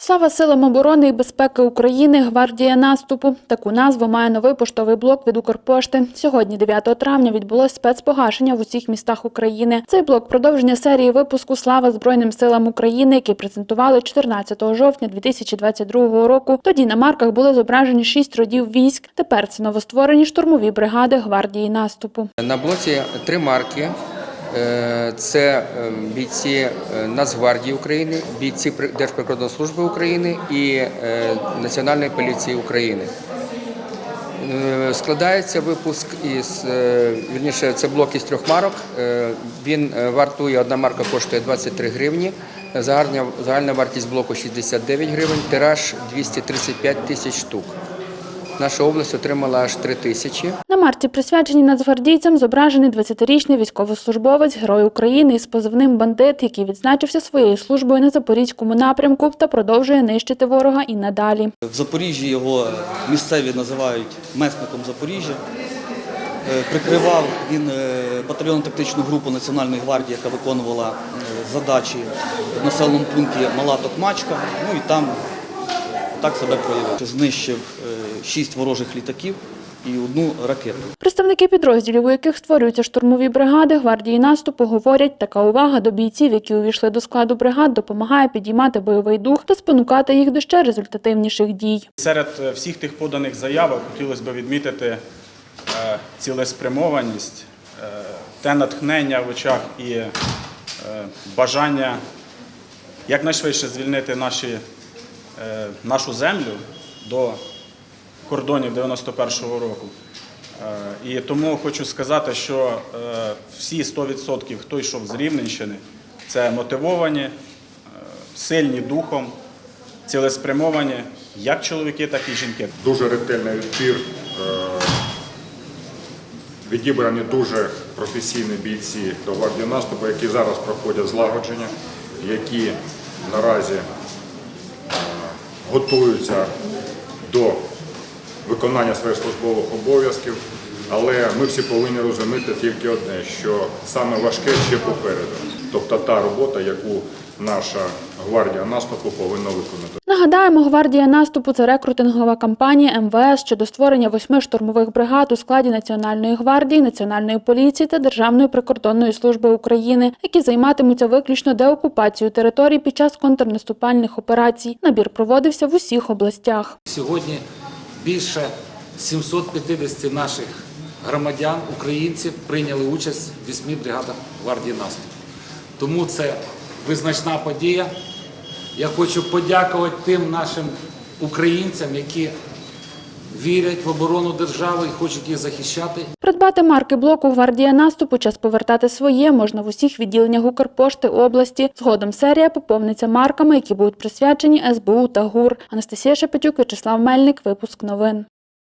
Слава силам оборони і безпеки України, гвардія наступу. Таку назву має новий поштовий блок від Укрпошти. Сьогодні, 9 травня, відбулось спецпогашення в усіх містах України. Цей блок продовження серії випуску Слава Збройним силам України, який презентували 14 жовтня 2022 року. Тоді на марках були зображені шість родів військ. Тепер це новостворені штурмові бригади гвардії наступу. На блоці три марки. Е, Це е, бійці е, Нацгвардії України, бійці При- Держприкордонслужби України і е, Національної поліції України. Складається випуск із вірніше, це блок із трьох марок. Він вартує, одна марка коштує 23 гривні. Загальна, загальна вартість блоку 69 гривень, тираж 235 тисяч штук. Наша область отримала аж 3 тисячі. Марці, присвяченій нацгвардійцям, зображений 20-річний військовослужбовець, герой України із позивним бандит, який відзначився своєю службою на запорізькому напрямку та продовжує нищити ворога і надалі. В Запоріжжі його місцеві називають месником Запоріжжя. Е, Прикривав він е, батальйонну тактичну групу Національної гвардії, яка виконувала е, задачі в населеному пункті Мала Токмачка. Ну і там так себе проявив. Знищив шість ворожих літаків і одну ракету. Представники підрозділів, у яких створюються штурмові бригади, гвардії наступу, говорять, така увага до бійців, які увійшли до складу бригад, допомагає підіймати бойовий дух та спонукати їх до ще результативніших дій. Серед е, всіх тих поданих заявок хотілося б відмітити е, цілеспрямованість, е, те натхнення в очах і бажання якнайшвидше звільнити наші, нашу землю до кордонів 91-го року. Е, І тому хочу сказати, що е, всі 100%, хто йшов з Рівненщини, це мотивовані, е, сильні духом, цілеспрямовані як чоловіки, так і жінки. дуже ретельний відбір. Відібрані дуже професійні бійці до гвардії наступу, які зараз проходять злагодження, які наразі готуються до виконання своїх службових обов'язків. Але ми всі повинні розуміти тільки одне, що саме важке ще попереду. Тобто та робота, яку наша гвардія наступу повинна виконати. Нагадаємо, гвардія наступу це рекрутингова кампанія МВС щодо створення восьми штурмових бригад у складі Національної гвардії, Національної поліції та Державної прикордонної служби України, які займатимуться виключно деокупацією територій під час контрнаступальних операцій. Набір проводився в усіх областях. Сьогодні більше 750 наших громадян, українців прийняли участь в вісьми бригадах гвардії наступу. Тому це визначна подія. Я хочу подякувати тим нашим українцям, які вірять в оборону держави і хочуть її захищати. Придбати марки блоку Гвардія наступу, час повертати своє можна в усіх відділеннях Укрпошти області. Згодом серія поповниться марками, які будуть присвячені СБУ та ГУР. Анастасія Шепетюк, Вячеслав Мельник. Випуск новин.